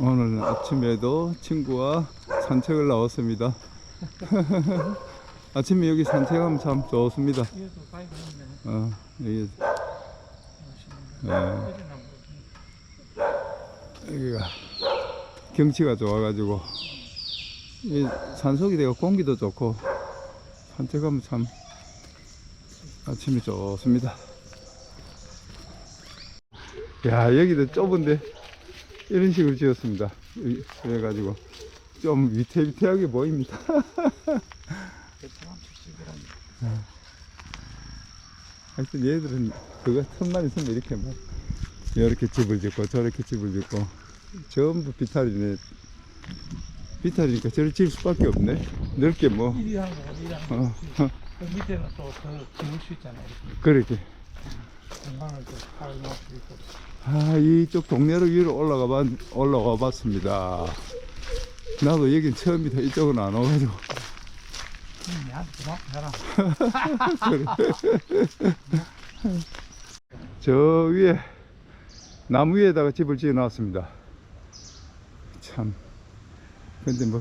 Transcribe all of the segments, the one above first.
오늘 아침에도 친구와 산책을 나왔습니다. 아침에 여기 산책하면 참 좋습니다. 어, 여기, 예, 여기가 경치가 좋아가지고 이 산속이 되고 공기도 좋고 산책하면 참 아침이 좋습니다. 야 여기도 좁은데 이런 식으로 지었습니다. 이- 그래가지고 좀 위태위태하게 보입니다. 하여튼 얘들은 그거 틈만 있으면 이렇게 막 이렇게 집을 짓고 저렇게 집을 짓고 전부 비탈이네. 비탈이니까 저를 지을 수밖에 없네. 넓게 뭐. 일이라는 거 어, 그 밑에는 또더 기울 수 있잖아요 그렇게 수 있고 아 이쪽 동네로 위로 올라가 봤, 올라와 봤습니다. 나도 여긴 처음이다. 이쪽은 안 와가지고. 음, 저 위에 나무 위에다가 집을 지어 놨습니다. 참. 근데 뭐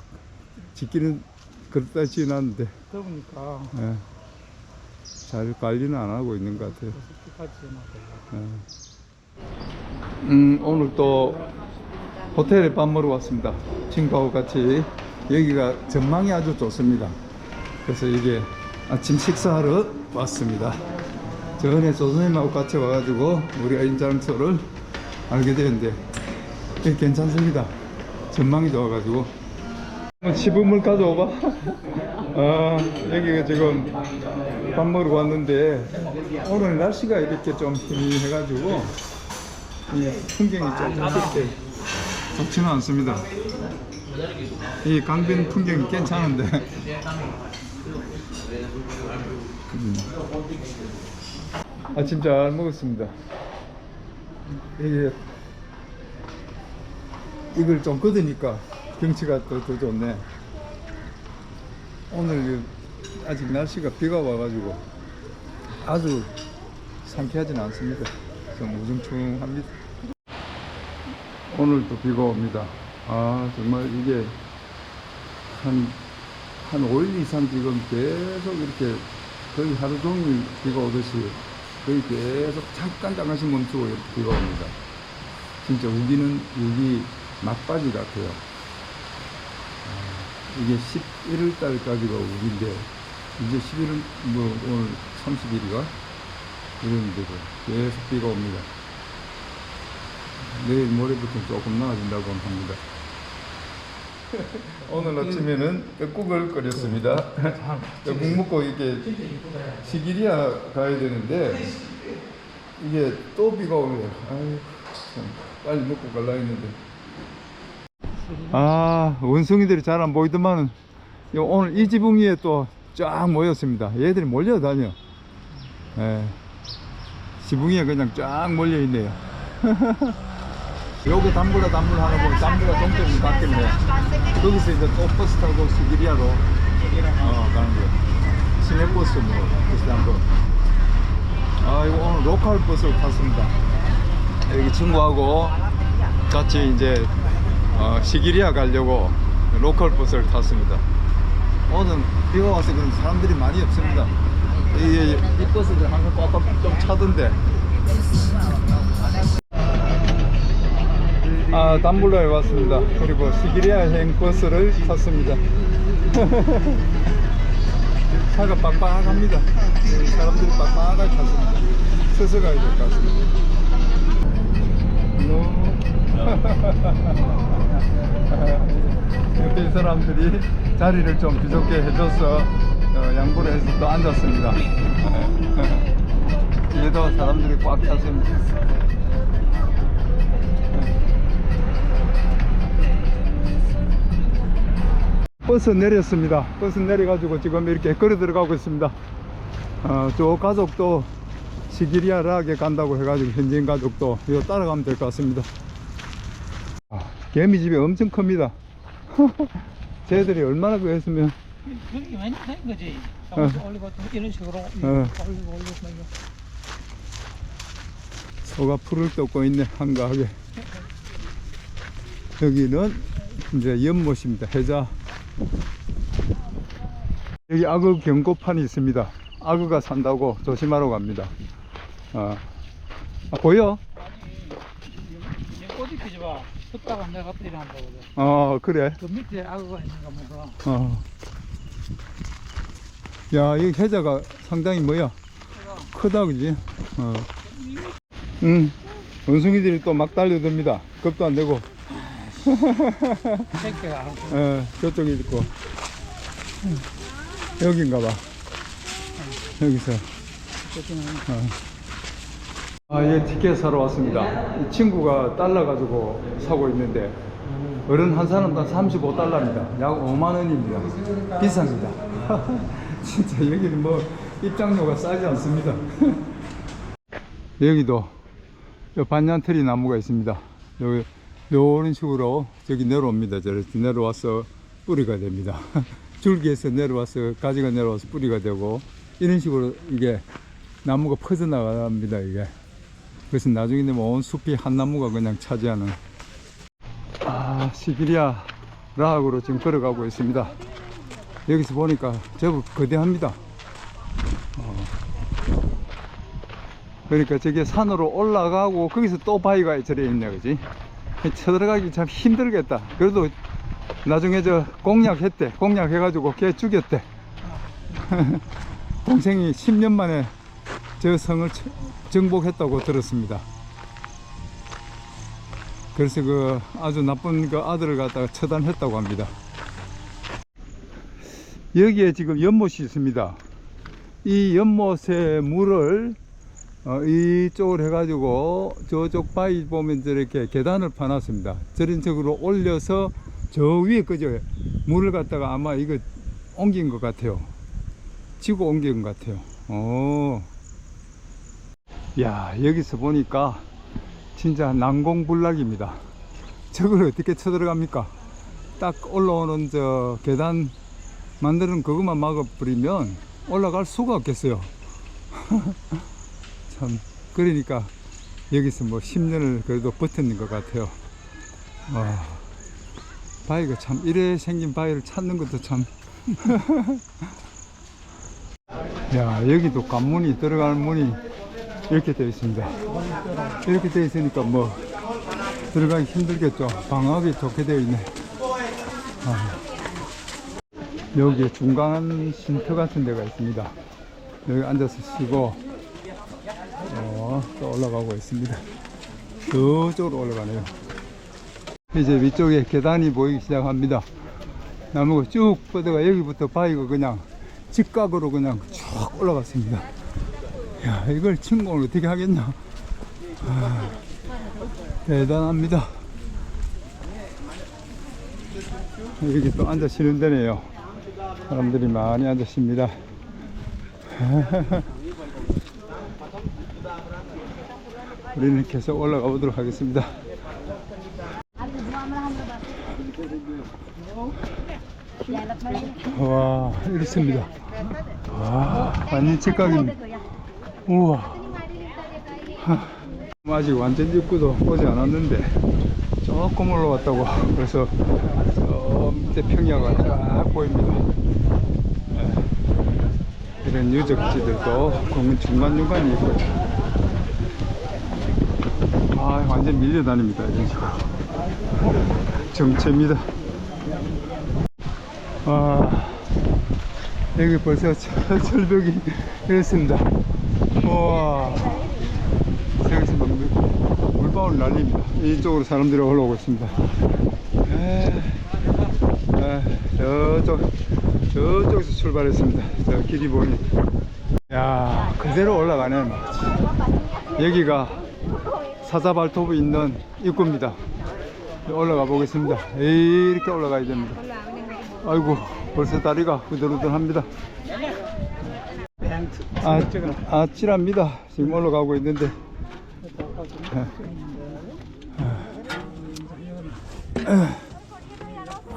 짓기는 그렇다 지어 놨는데. 더우니까. 예. 잘 관리는 안 하고 있는 것 같아요. 예. 음, 오늘 또 호텔에 밥 먹으러 왔습니다. 친구하고 같이 여기가 전망이 아주 좋습니다. 그래서 이게 아침 식사하러 왔습니다. 전에 조선님하고 같이 와가지고 우리가 인장소를 알게 되는데 이게 괜찮습니다. 전망이 좋아가지고 시범을 가져와봐. 아, 여기가 지금 밥 먹으러 왔는데 오늘 날씨가 이렇게 좀 희미해가지고 이 풍경이 좀 그렇게 좋지는 않습니다. 이 강변 풍경이 괜찮은데 음. 아침 잘 먹었습니다. 이게 이걸 좀 걷으니까 경치가 또 더 좋네. 오늘 아직 날씨가 비가 와가지고 아주 상쾌하진 않습니다. 좀 우중충합니다. 오늘도 비가 옵니다. 아 정말 이게 한, 한 5일 이상 지금 계속 이렇게 거의 하루 종일 비가 오듯이 거의 계속 잠깐 잠깐씩 멈추고 이렇게 비가 옵니다. 진짜 우기는 우기 막바지 같아요. 이게 11월 달까지가 우기인데 이제 11월 뭐 오늘 30일이가 이랬는데도 계속 비가 옵니다. 내일 모레부터 조금 나아진다고 합니다. 오늘 아침에는 떡국을 끓였습니다. 떡국 먹고 이게 시기리아 가야 되는데 이게 또 비가 오네요. 아유, 참 빨리 먹고 갈라 했는데. 아 원숭이들이 잘 안 보이더만은 요 오늘 이 지붕 위에 또 쫙 모였습니다. 얘들이 몰려다녀. 예. 지붕 위에 그냥 쫙 몰려있네요. 여기 담불라 담불 하나 보면 담불라 동점이 바뀌네 거기서 이제 또 버스 타고 시기리아로 어, 가는 거예요. 시내버스 뭐 비슷한 거 아, 이거 오늘 로컬 버스를 탔습니다. 여기 친구하고 같이 이제 어, 시기리아 가려고 로컬 버스를 탔습니다. 오늘 비가 와서 그런 사람들이 많이 없습니다. 이, 이 버스들 항상 꽉꽉 좀 차던데. 아, 담불로에 왔습니다. 그리고 시기리아행 버스를 탔습니다. 차가 빡빡합니다. 네, 사람들이 빡빡하게 탔습니다. 서서 가야 될 것 같습니다. 옆에 이 사람들이 자리를 좀 부족해 해줘서 어, 양보를 해서 또 앉았습니다. 뒤에도 사람들이 꽉 찼습니다. 버스 내렸습니다. 버스 내려가지고 지금 이렇게 걸어 들어가고 있습니다. 어, 저 가족도 시기리아 락에 간다고 해가지고 현지인 가족도 이거 따라가면 될 것 같습니다. 아, 개미집이 엄청 큽니다. 쟤들이 얼마나 그 했으면 여기 많이 된 거지 어. 올리고 이런 식으로 어. 올리고 올리고 막 이거. 소가 풀을 뜯고 있네 한가하게 여기는 이제 연못입니다. 해자. 여기 악어 경고판이 있습니다. 악어가 산다고 조심하라고 합니다. 아, 아, 보여? 흩다가 내가 엎드려 한다고. 그래. 어, 그래. 그 밑에 악어가 있는가 몰라. 어. 야, 이 해자가 상당히 뭐야? 크다, 그지? 어. 응. 원숭이들이 또 막 달려듭니다. 겁도 안 되고. 새끼가 어, 저쪽에 있고. 여긴가 봐. 여기서. 저기는 아, 예, 티켓 사러 왔습니다. 이 친구가 달러 가지고 사고 있는데, 어른 한 사람당 35달러입니다. 약 5만원입니다. 비쌉니다. 진짜 여기는 뭐 입장료가 싸지 않습니다. 여기도 요 반얀트리 나무가 있습니다. 요, 요런 식으로 저기 내려옵니다. 저렇게 내려와서 뿌리가 됩니다. 줄기에서 내려와서 가지가 내려와서 뿌리가 되고 이런 식으로 이게 나무가 퍼져나갑니다. 이게 그래서 나중에 되면 온 숲이 한 나무가 그냥 차지하는 아 시기리아 라학으로 지금 걸어가고 있습니다. 여기서 보니까 제법 거대합니다. 어. 그러니까 저게 산으로 올라가고 거기서 또 바위가 저래 있네 그지 쳐들어가기 참 힘들겠다 그래도 나중에 저 공략했대 공략해 가지고 걔 죽였대 동생이 10년 만에 저 성을 처- 정복했다고 들었습니다 그래서 그 아주 나쁜 그 아들을 갖다가 처단했다고 합니다 여기에 지금 연못이 있습니다 이 연못의 물을 어, 이쪽으로 해가지고 저쪽 바위 보면 저렇게 계단을 파놨습니다. 저런 쪽으로 올려서 저 위에 그죠 물을 갖다가 아마 이거 옮긴 것 같아요. 지고 옮긴 것 같아요. 오. 야 여기서 보니까 진짜 난공불락입니다. 저걸 어떻게 쳐들어갑니까? 딱 올라오는 저 계단 만드는 그것만 막아버리면 올라갈 수가 없겠어요. 참 그러니까 여기서 뭐 10년을 그래도 버텼는 것 같아요. 와, 바위가 참 이래 생긴 바위를 찾는 것도 참. 야 여기도 관문이 들어가는 문이 이렇게 되어 있습니다. 이렇게 되어 있으니까 뭐 들어가기 힘들겠죠. 방어하기 좋게 되어 있네. 아, 여기에 중간 쉼터 같은 데가 있습니다. 여기 앉아서 쉬고 어, 또 올라가고 있습니다. 저쪽으로 올라가네요. 이제 위쪽에 계단이 보이기 시작합니다. 나무가 쭉 뻗어가 여기부터 바위가 그냥 직각으로 그냥 쭉 올라갔습니다. 야, 이걸 침공을 어떻게 하겠냐. 아, 대단합니다. 여기 또 앉아 쉬는 데네요. 사람들이 많이 앉아 쉽니다. 우리는 계속 올라가 보도록 하겠습니다. 와, 이렇습니다. 와, 완전 직각입니다. 우와. 하, 아직 완전 입구도 오지 않았는데 조금 올라왔다고 그래서 저 밑에 평야가 쫙 보입니다. 네. 이런 유적지들도 공원 중간중간에 있고요. 아, 완전 밀려다닙니다. 이런 식으로. 정체입니다. 아, 여기 벌써 철- 철벽이 이렇습니다. 우와. 여기서 막 물- 물방울 날립니다. 이쪽으로 사람들이 올라오고 있습니다. 저쪽, 저쪽에서 출발했습니다. 저 길이 보니. 야, 그대로 올라가네. 여기가 사자발톱이 있는 입구입니다. 올라가 보겠습니다. 이렇게 올라가야 됩니다. 아이고, 벌써 다리가 후들후들합니다. 아, 아찔합니다. 지금 올라가고 있는데.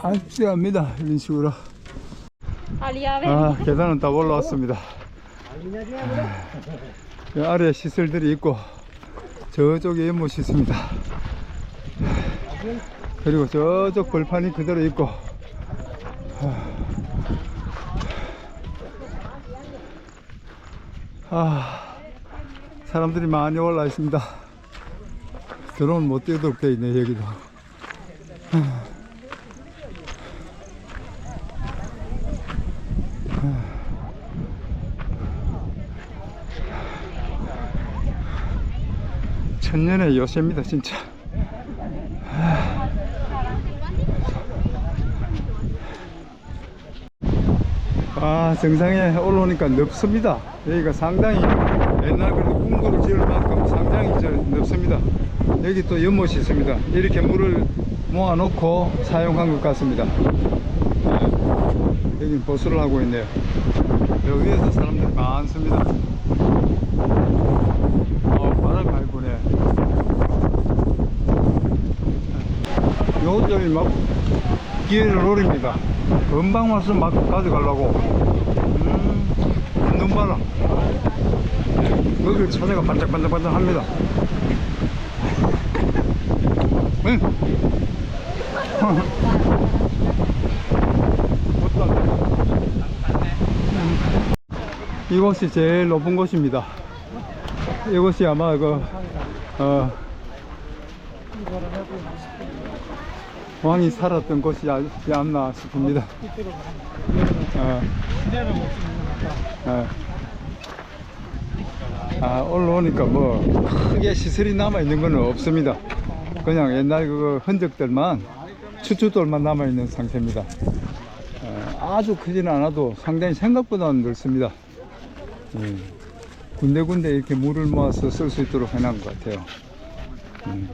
아찔합니다. 이런 식으로. 아, 계단은 다 올라왔습니다. 이 아래 시설들이 있고 저쪽에 연못이 있습니다. 그리고 저쪽 벌판이 그대로 있고 아 사람들이 많이 올라 있습니다. 드론 못 뛰도록 돼 있네 여기도. 천년의 요새입니다 진짜 아 정상에 올라오니까 넓습니다. 여기가 상당히 옛날 그래도 궁궐을 지을 만큼 상당히 저 넓습니다. 여기 또 연못이 있습니다. 이렇게 물을 모아놓고 사용한 것 같습니다. 네. 여기 보수를 하고 있네요. 여기 위에서 사람들이 많습니다. 어, 바람이 많이 부네. 요들이 막 기회를 노립니다. 금방 와서 막 가져가려고. 거기를 찾아가 반짝반짝반짝 합니다. 응. 음. 이곳이 제일 높은 곳입니다. 이곳이 아마 그, 어, 왕이 살았던 곳이 아- 않나 싶습니다. 어, 어. 아, 올라오니까 뭐 크게 시설이 남아 있는 건 없습니다. 그냥 옛날 그 흔적들만 추추돌만 남아 있는 상태입니다. 어, 아주 크지는 않아도 상당히 생각보다는 넓습니다. 예. 군데군데 이렇게 물을 모아서 쓸 수 있도록 해놓은 것 같아요. 음.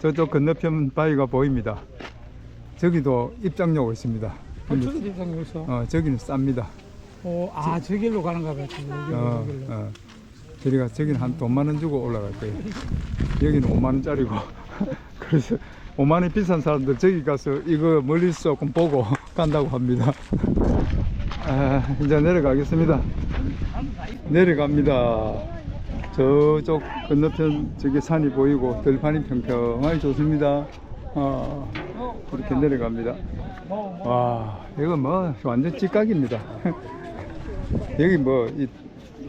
저쪽 건너편 바위가 보입니다. 저기도 입장료가 있습니다. 근데, 어떻게 세상 여기서? 어, 저기는 쌉니다. 어, 아, 저 길로 가는가 봐요. 저기로, 어, 저 길로. 어. 저리가 저기는 한 돈만 원 주고 올라갈 거예요. 여기는 5만 원짜리고. 그래서 5만 원이 비싼 사람들 저기 가서 이거 멀리서 조금 보고 간다고 합니다. 아, 이제 내려가겠습니다. 내려갑니다. 저쪽 건너편 저기 산이 보이고 들판이 평평하게 좋습니다. 어, 이렇게 내려갑니다. 와, 이건 뭐 완전 찌각입니다. 여기 뭐 이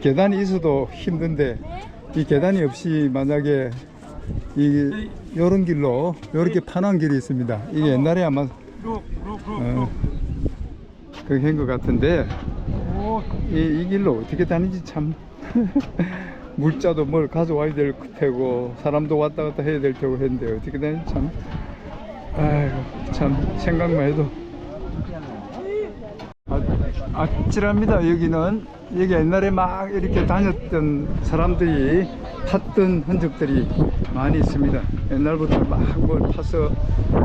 계단이 있어도 힘든데 이 계단이 없이 만약에 이 요런 길로 요렇게 파란 길이 있습니다. 이게 옛날에 아마 어, 그게 한것 같은데 이, 이 길로 어떻게 다니지 참 물자도 뭘 가져와야 될 테고 사람도 왔다 갔다 해야 될 테고 했는데 어떻게 다니지 참 아이고 참 생각만 해도 아, 아찔합니다. 여기는. 여기 옛날에 막 이렇게 다녔던 사람들이 탔던 흔적들이 많이 있습니다. 옛날부터 막뭘 파서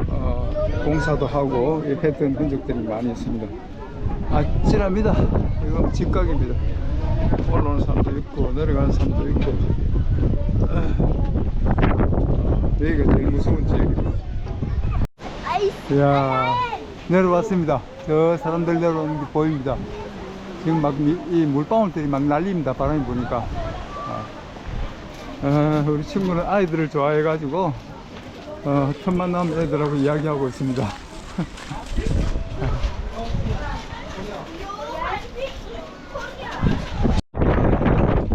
어, 공사도 하고 했던 흔적들이 많이 있습니다. 아찔합니다. 이거 직각입니다. 올라오는 사람도 있고 내려가는 사람도 있고. 아, 여기가 제일 무서운 지역입니다. 이야 내려왔습니다. 저 사람들 내려오는 게 보입니다. 지금 막 이 물방울들이 막 날립니다. 바람이 부니까. 아, 아, 우리 친구는 아이들을 좋아해 가지고 어, 틈만 나면 애들하고 이야기하고 있습니다.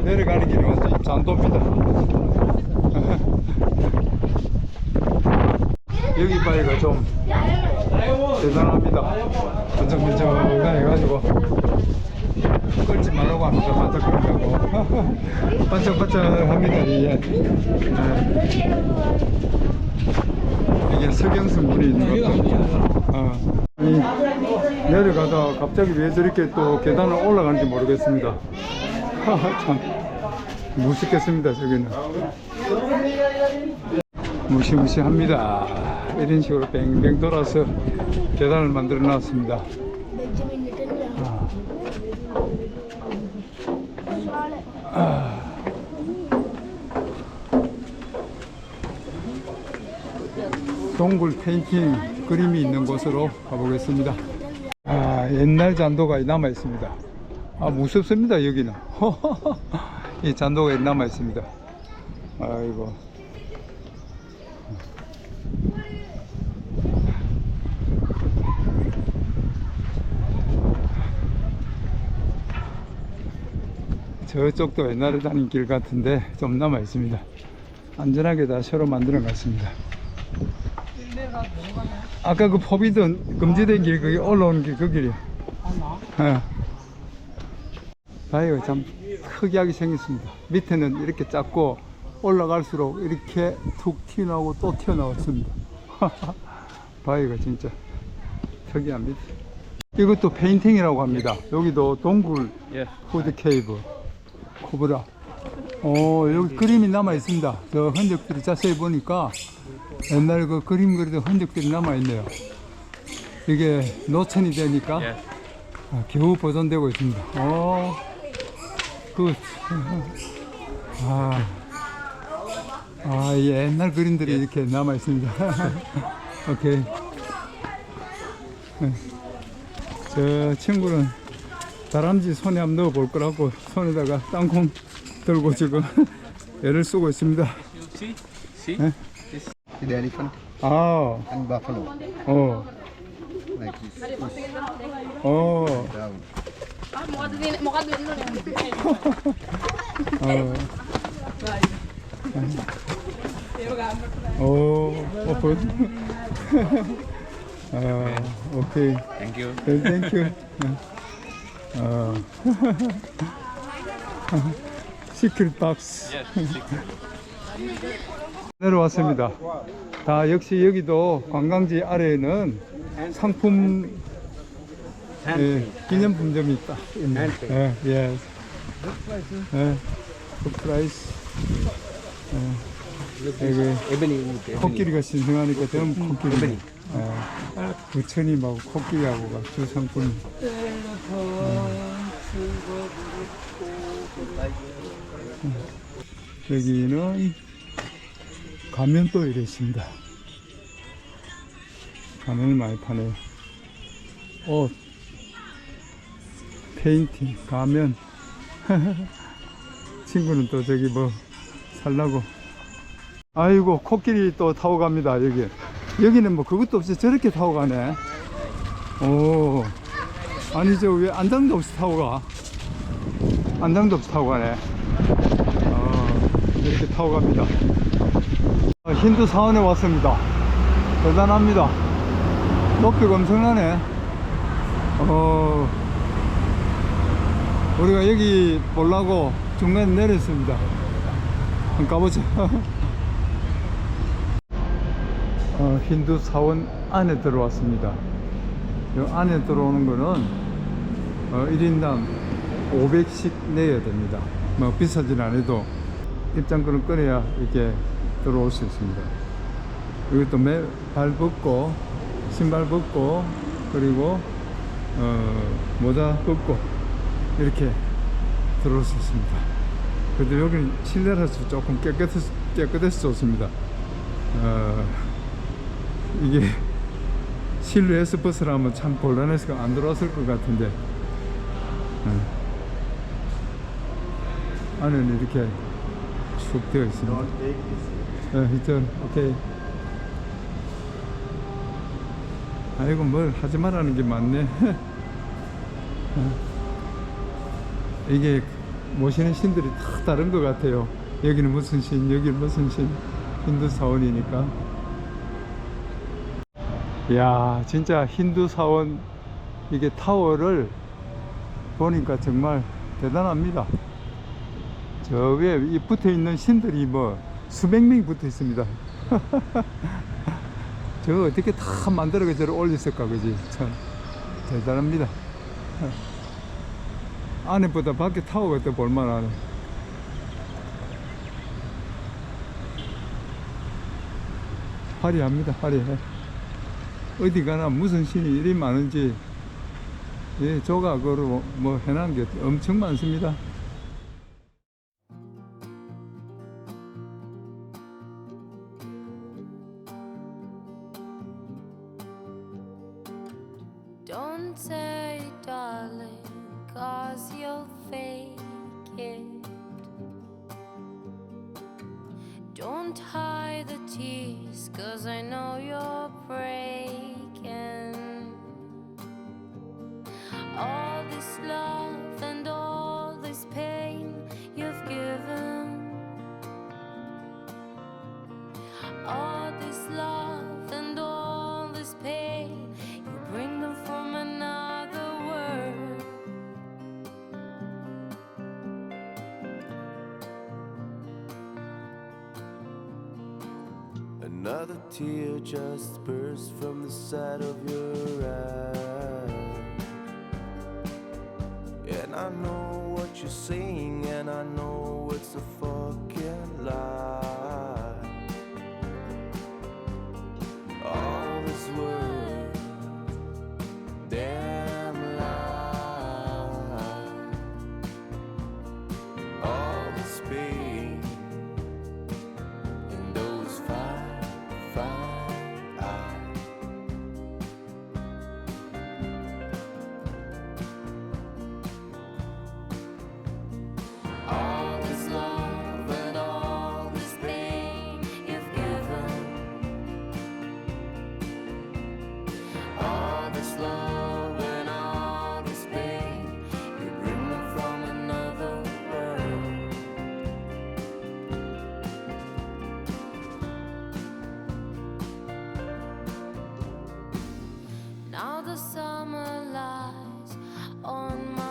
내려가는 길이 완전 잔도입니다 바위가 좀 대단합니다. 번쩍번쩍 해가지고 끌지 말라고 합니다. 반짝거린다고. 반짝반짝 합니다. 이게. 네. 이게 석영성 물이 있는 것 같아요. 어. 이 내려가다 갑자기 왜 저렇게 또 계단을 올라가는지 모르겠습니다. 하하, 참 무섭겠습니다. 저기는. 무시무시합니다. 이런 식으로 뱅뱅 돌아서 계단을 만들어 놨습니다. 아. 아. 동굴 페인팅 그림이 있는 곳으로 가보겠습니다. 아, 옛날 잔도가 남아 있습니다. 아, 무섭습니다, 여기는. 이 잔도가 남아 있습니다. 아이고. 저쪽도 옛날에 다닌 길 같은데 좀 남아 있습니다. 안전하게 다 새로 만들어 놨습니다. 아까 그 포비든 금지된 길, 그게 올라오는 길, 그 길이야. 아, 나? 예. 바위가 참 특이하게 생겼습니다. 밑에는 이렇게 작고 올라갈수록 이렇게 툭 튀어나오고 또 튀어나왔습니다. 바위가 진짜 특이합니다. 이것도 페인팅이라고 합니다. 여기도 동굴 예. 푸드 케이브 코브라. 어 여기 그림이 남아 있습니다. 저 흔적들이 자세히 보니까 옛날 그 그림 그리던 흔적들이 남아 있네요. 이게 노천이 되니까 예. 아, 겨우 보존되고 있습니다. 어, 그, 아, 아, 이 옛날 그림들이 이렇게 남아 있습니다. 오케이. 네. 저 친구는 다람쥐 손에 한번 넣어 볼 거라고 손에다가 땅콩 들고 지금 애를 쓰고 있습니다. Eh? the elephant 아, and buffalo 어, like this 어, down. Ah. 어. 오, 오픈. 아, 오케이. Thank you. 네, 땡큐. 어. 시크릿 박스. 내려왔습니다. 다 역시 여기도 관광지 아래에는 상품 예, 기념품점이 있다. 예, 예. 예. 그 프라이스. 예. 여기 Ebony. 코끼리가 신성하니까 전 코끼리. 예. 부처님하고 코끼리하고가 주상품. 여기는 가면도 이래 있습니다. 가면을 많이 파네요. 옷, 페인팅, 가면. 친구는 또 저기 뭐 살라고. 아이고 코끼리 또 타고 갑니다 여기. 여기는 뭐 그것도 없이 저렇게 타고 가네. 오, 아니 저 왜 안장도 없이 타고 가? 안장도 없이 타고 가네. 어, 이렇게 타고 갑니다. 어, 힌두 사원에 왔습니다. 대단합니다. 높이가 엄청나네. 어, 우리가 여기 보려고 중간에 내렸습니다. 한번 가보죠. 어, 힌두 사원 안에 들어왔습니다. 이 안에 들어오는 거는 어, 1인당 500씩 내야 됩니다. 뭐 비싸진 않아도 입장권을 끊어야 이렇게 들어올 수 있습니다. 이것도 매, 발 벗고 신발 벗고 그리고 어, 모자 벗고 이렇게 들어올 수 있습니다. 그래도 여기는 실내라서 조금 깨끗해서, 깨끗해서 좋습니다. 어, 이게 실내에서 버스라면 참 곤란해서 안 들어왔을 것 같은데 어. 안에는 이렇게 쭉 되어 있습니다. 네, 오케이. 아이고 뭘 하지 말라는 게 많네. 어. 이게 모시는 신들이 다 다른 것 같아요. 여기는 무슨 신, 여기는 무슨 신, 힌두 사원이니까. 이야, 진짜 힌두 사원 이게 타워를 보니까 정말 대단합니다. 저 위에 이 붙어 있는 신들이 뭐 수백 명이 붙어 있습니다. 저 어떻게 다 만들어가 저를 올렸을까, 그지? 참 대단합니다. 안에보다 밖에 타워가 더 볼만하네. 화려합니다, 화려해. 어디 가나 무슨 신이 이리 많은지, 예, 조각으로 뭐 해놓은 게 엄청 많습니다. tear just burst from the side of your eye. And I know what you say. lies on my